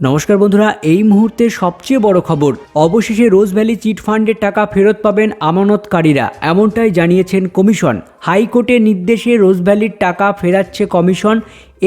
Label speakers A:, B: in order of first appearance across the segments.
A: নমস্কার বন্ধুরা, এই মুহূর্তে সবচেয়ে বড় খবর, অবশেষে রোজ ভ্যালি চিট ফান্ডের টাকা ফেরত পাবেন আমানতকারীরা, এমনটাই জানিয়েছেন কমিশন। হাইকোর্টের নির্দেশে রোজ ভ্যালির টাকা ফেরাচ্ছে কমিশন,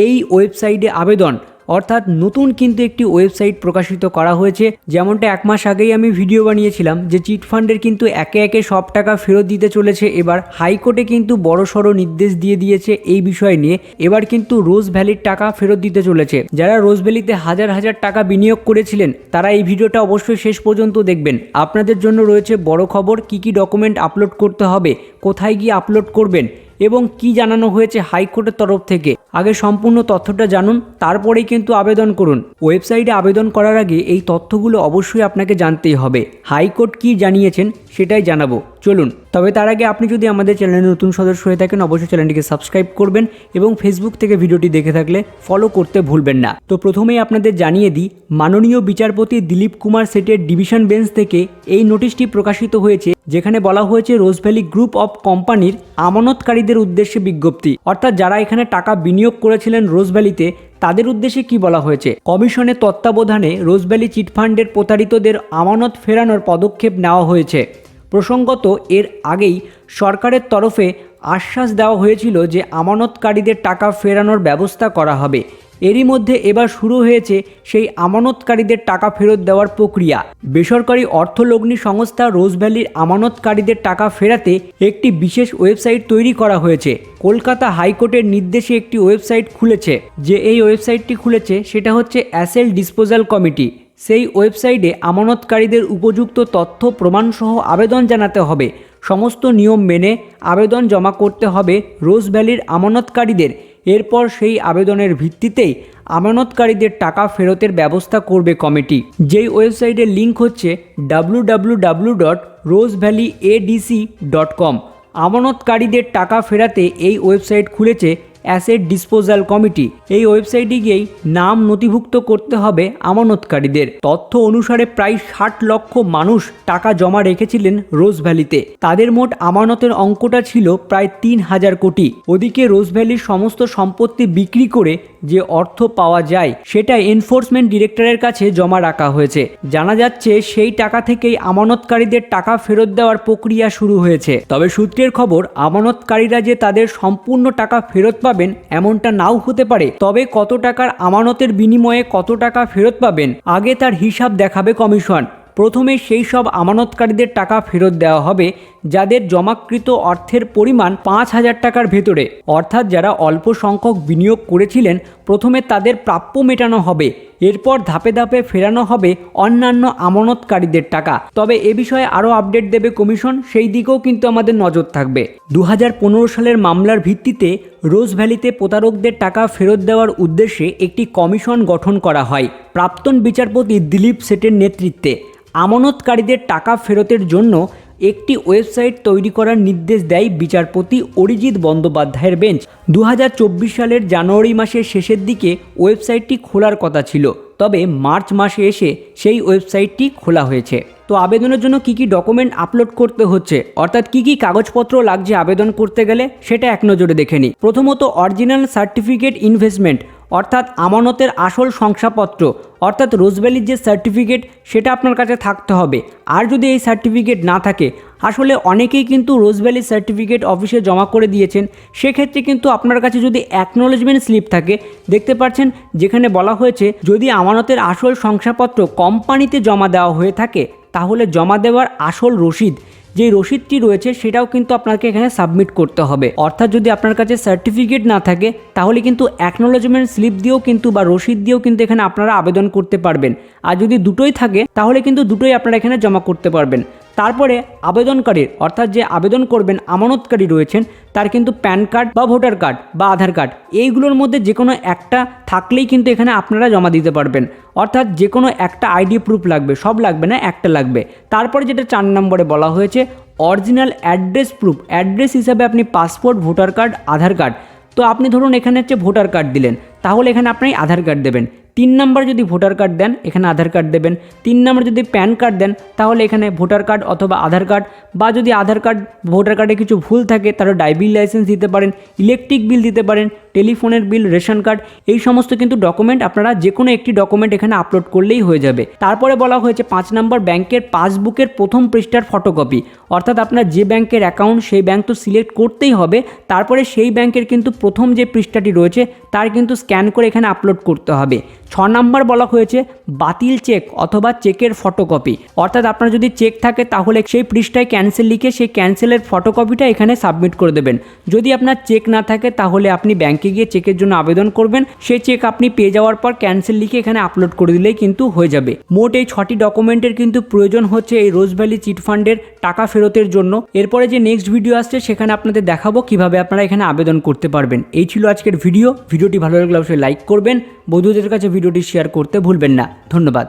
A: এই ওয়েবসাইটে আবেদন। অর্থাৎ নতুন কিন্তু একটি ওয়েবসাইট প্রকাশিত করা হয়েছে, যেমনটা এক মাস আগেই আমি ভিডিও বানিয়েছিলাম, যে চিট ফান্ডের কিন্তু একে একে সব টাকা ফেরত দিতে চলেছে। এবার হাইকোর্টে কিন্তু বড়সড় নির্দেশ দিয়ে দিয়েছে এই বিষয় নিয়ে। এবার কিন্তু রোজ ভ্যালির টাকা ফেরত দিতে চলেছে। যারা রোজ ভ্যালিতে হাজার হাজার টাকা বিনিয়োগ করেছিলেন, তারা এই ভিডিওটা অবশ্যই শেষ পর্যন্ত দেখবেন। আপনাদের জন্য রয়েছে বড় খবর, কি কি ডকুমেন্ট আপলোড করতে হবে, কোথায় গিয়ে আপলোড করবেন এবং কি জানানো হয়েছে হাইকোর্টের তরফ থেকে। আগে সম্পূর্ণ তথ্যটা জানুন, তারপরেই কিন্তু আবেদন করুন। ওয়েবসাইটে আবেদন করার আগে এই তথ্যগুলো অবশ্যই আপনাকে জানতেই হবে। হাইকোর্ট কি জানিয়েছেন সেটাই জানাব। চলুন। তবে তার আগে আপনি যদি আমাদের চ্যানেলে নতুন সদস্য হয়ে থাকেন, অবশ্যই চ্যানেলটিকে সাবস্ক্রাইব করবেন এবং ফেসবুক থেকে ভিডিওটি দেখে থাকলে ফলো করতে ভুলবেন না। তো প্রথমেই আপনাদের জানিয়ে দিই, মাননীয় বিচারপতি দিলীপ কুমার সেটের ডিভিশন বেঞ্চ থেকে এই নোটিশটি প্রকাশিত হয়েছে, যেখানে বলা হয়েছে রোজভ্যালি গ্রুপ অফ কোম্পানির আমানতকারীদের উদ্দেশ্যে বিজ্ঞপ্তি। অর্থাৎ যারা এখানে টাকা বিনিয়োগ করেছিলেন রোজভ্যালিতে তাদের উদ্দেশ্যে কি বলা হয়েছে? কমিশনের তত্ত্বাবধানে রোজভ্যালি চিটফান্ডের প্রতারিতদের আমানত ফেরানোর পদক্ষেপ নেওয়া হয়েছে। প্রসঙ্গত, এর আগেই সরকারের তরফে আশ্বাস দেওয়া হয়েছিল যে আমানতকারীদের টাকা ফেরানোর ব্যবস্থা করা হবে। এরই মধ্যে এবার শুরু হয়েছে সেই আমানতকারীদের টাকা ফেরত দেওয়ার প্রক্রিয়া। বেসরকারি অর্থলগ্নি সংস্থা রোজভ্যালির আমানতকারীদের টাকা ফেরাতে একটি বিশেষ ওয়েবসাইট তৈরি করা হয়েছে। কলকাতা হাইকোর্টের নির্দেশে একটি ওয়েবসাইট খুলেছে। যে এই ওয়েবসাইটটি খুলেছে, সেটা হচ্ছে অ্যাসেল ডিসপোজাল কমিটি। সেই ওয়েবসাইটে আমানতকারীদের উপযুক্ত তথ্য, প্রমাণসহ আবেদন জানাতে হবে। সমস্ত নিয়ম মেনে আবেদন জমা করতে হবে রোজ ভ্যালির আমানতকারীদের। এরপর সেই আবেদনের ভিত্তিতেই আমানতকারীদের টাকা ফেরতের ব্যবস্থা করবে কমিটি। যেই ওয়েবসাইটের লিঙ্ক হচ্ছে W dot rose valley ADC dot com আমানতকারীদের টাকা ফেরাতে এই ওয়েবসাইট খুলেছে অ্যাসেট ডিসপোজাল কমিটি এই ওয়েবসাইটে গিয়েই নাম নথিভুক্ত করতে হবে আমানতকারীদের। তথ্য অনুসারে প্রায় ষাট লক্ষ মানুষ টাকা জমা রেখেছিলেন রোজ ভ্যালিতে। তাদের মোট আমানতের অঙ্কটা ছিল প্রায় তিন হাজার কোটি। ওদিকে রোজ ভ্যালির সমস্ত সম্পত্তি বিক্রি করে যে অর্থ পাওয়া যায় সেটা এনফোর্সমেন্ট ডিরেক্টরের কাছে জমা রাখা হয়েছে। জানা যাচ্ছে, সেই টাকা থেকেই আমানতকারীদের টাকা ফেরত দেওয়ার প্রক্রিয়া শুরু হয়েছে। তবে সূত্রের খবর, আমানতকারীরা যে তাদের সম্পূর্ণ টাকা ফেরত পাবেন, এমনটা নাও হতে পারে। তবে কত টাকার আমানতের বিনিময়ে কত টাকা ফেরত পাবেন, আগে তার হিসাব দেখাবে কমিশন। প্রথমে সেই সব আমানতকারীদের টাকা ফেরত দেওয়া হবে, যাদের জমাকৃত অর্থের পরিমাণ পাঁচ হাজার টাকার ভেতরে। অর্থাৎ যারা অল্প সংখ্যক বিনিয়োগ করেছিলেন প্রথমে তাদের প্রাপ্য মেটানো হবে। এরপর ধাপে ধাপে ফেরানো হবে অন্যান্য আমানতকারীদের টাকা। তবে এ বিষয়ে আরও আপডেট দেবে কমিশন, সেই দিকেও কিন্তু আমাদের নজর থাকবে। দু হাজার পনেরো সালের মামলার ভিত্তিতে রোজ ভ্যালিতে প্রতারকদের টাকা ফেরত দেওয়ার উদ্দেশ্যে একটি কমিশন গঠন করা হয়। প্রাক্তন বিচারপতি দিলীপ সেটের নেতৃত্বে। আমানতকারীদের টাকা ফেরতের জন্য একটি ওয়েবসাইট তৈরি করার নির্দেশ দেয় বিচারপতি অরিজিৎ বন্দ্যোপাধ্যায়ের বেঞ্চ। দু হাজার চব্বিশ সালের জানুয়ারি মাসের শেষের দিকে ওয়েবসাইটটি খোলার কথা ছিল। তবে মার্চ মাসে এসে সেই ওয়েবসাইটটি খোলা হয়েছে। তো আবেদনের জন্য কি কি ডকুমেন্ট আপলোড করতে হচ্ছে? অর্থাৎ কি কি কাগজপত্র লাগছে আবেদন করতে গেলে? সেটা এক নজরে দেখে নিই। প্রথমত, অরিজিনাল সার্টিফিকেট ইনভেস্টমেন্ট। অর্থাৎ আমানতের আসল শংসাপত্র, অর্থাৎ রোজভ্যালির যে সার্টিফিকেট, সেটা আপনার কাছে থাকতে হবে। আর যদি এই সার্টিফিকেট না থাকে, আসলে অনেকেই কিন্তু রোজভ্যালি সার্টিফিকেট অফিসে জমা করে দিয়েছেন। সেক্ষেত্রে কিন্তু আপনার কাছে যদি অ্যাকনোলেজমেন্ট স্লিপ থাকে, দেখতে পাচ্ছেন যেখানে বলা হয়েছে, যদি আমানতের আসল শংসাপত্র কোম্পানিতে জমা দেওয়া হয়ে থাকে, তাহলে জমা দেওয়ার আসল রসিদ যে রসিদটি রয়েছে সেটাও কিন্তু আপনাকে এখানে সাবমিট করতে হবে। অর্থাৎ যদি আপনার কাছে সার্টিফিকেট না থাকে, তাহলে কিন্তু অ্যাকনোলজমেন্ট স্লিপ দিয়েও কিন্তু বা রসিদ দিয়েও কিন্তু এখানে আপনারা আবেদন করতে পারবেন। আর যদি দুটোই থাকে, তাহলে কিন্তু দুটোই আপনারা এখানে জমা করতে পারবেন। তারপরে আবেদনকারীর, অর্থাৎ যে আবেদন করবেন আমানতকারী রয়েছেন, তার কিন্তু প্যান কার্ড বা ভোটার কার্ড বা আধার কার্ড, এইগুলোর মধ্যে যে কোনো একটা থাকলেই কিন্তু এখানে আপনারা জমা দিতে পারবেন। অর্থাৎ যে কোনো একটা আইডি প্রুফ লাগবে, সব লাগবে না, একটা লাগবে। তারপরে যেটা চার নম্বরে বলা হয়েছে, অরিজিনাল অ্যাড্রেস প্রুফ, অ্যাড্রেস হিসাবে আপনি passport, voter card, Aadhaar card. তো আপনি ধরুন এখানে হচ্ছে ভোটার কার্ড দিলেন তাহলে এখানে আপনি আধার কার্ড দেবেন। তিন নাম্বার যদি ভোটার কার্ড দেন, এখানে আধার কার্ড দেবেন। তিন নাম্বার যদি প্যান কার্ড দেন, তাহলে এখানে ভোটার কার্ড অথবা আধার কার্ড বা যদি আধার কার্ড, ভোটার কার্ডে কিছু ভুল থাকে তাহলে ড্রাইভিং লাইসেন্স দিতে পারেন, ইলেকট্রিক বিল দিতে পারেন, টেলিফোনের বিল, রেশন কার্ড, এই সমস্ত কিন্তু ডকুমেন্ট আপনারা যে কোনো একটি ডকুমেন্ট এখানে আপলোড করলেই হয়ে যাবে। তারপরে বলা হয়েছে পাঁচ নম্বর ব্যাংকের পাসবুকের প্রথম পৃষ্ঠার ফটোকপি। অর্থাৎ আপনার যে ব্যাংকের অ্যাকাউন্ট, সেই ব্যাংক তো সিলেক্ট করতেই হবে। তারপরে সেই ব্যাংকের কিন্তু প্রথম যে পৃষ্ঠাটি রয়েছে, তার কিন্তু স্ক্যান করে এখানে আপলোড করতে হবে। ছ নম্বর বলা হয়েছে বাতিল চেক অথবা চেকের ফটোকপি। অর্থাৎ আপনার যদি চেক থাকে তাহলে সেই পৃষ্ঠায় ক্যান্সেল লিখে সেই ক্যান্সেলের ফটোকপিটা এখানে সাবমিট করে দেবেন। যদি আপনার চেক না থাকে তাহলে আপনি ব্যাংকে গিয়ে চেকের জন্য আবেদন করবেন। সেই চেক আপনি পেয়ে যাওয়ার পর ক্যান্সেল লিখে এখানে আপলোড করে দিলেই কিন্তু হয়ে যাবে। মোট এই ছটি ডকুমেন্টের কিন্তু প্রয়োজন হচ্ছে এই রোজ ভ্যালি চিট ফান্ডের টাকা ফেরতের জন্য। এরপরে যে নেক্সট ভিডিও আসছে সেখানে আপনাদের দেখাবো কীভাবে আপনারা এখানে আবেদন করতে পারবেন। এই ছিল আজকের ভিডিও। ভিডিওটি ভালো লাগলে অবশ্যই লাইক করবেন। বন্ধুদের কাছে ভিডিওটি শেয়ার করতে ভুলবেন না। ধন্যবাদ।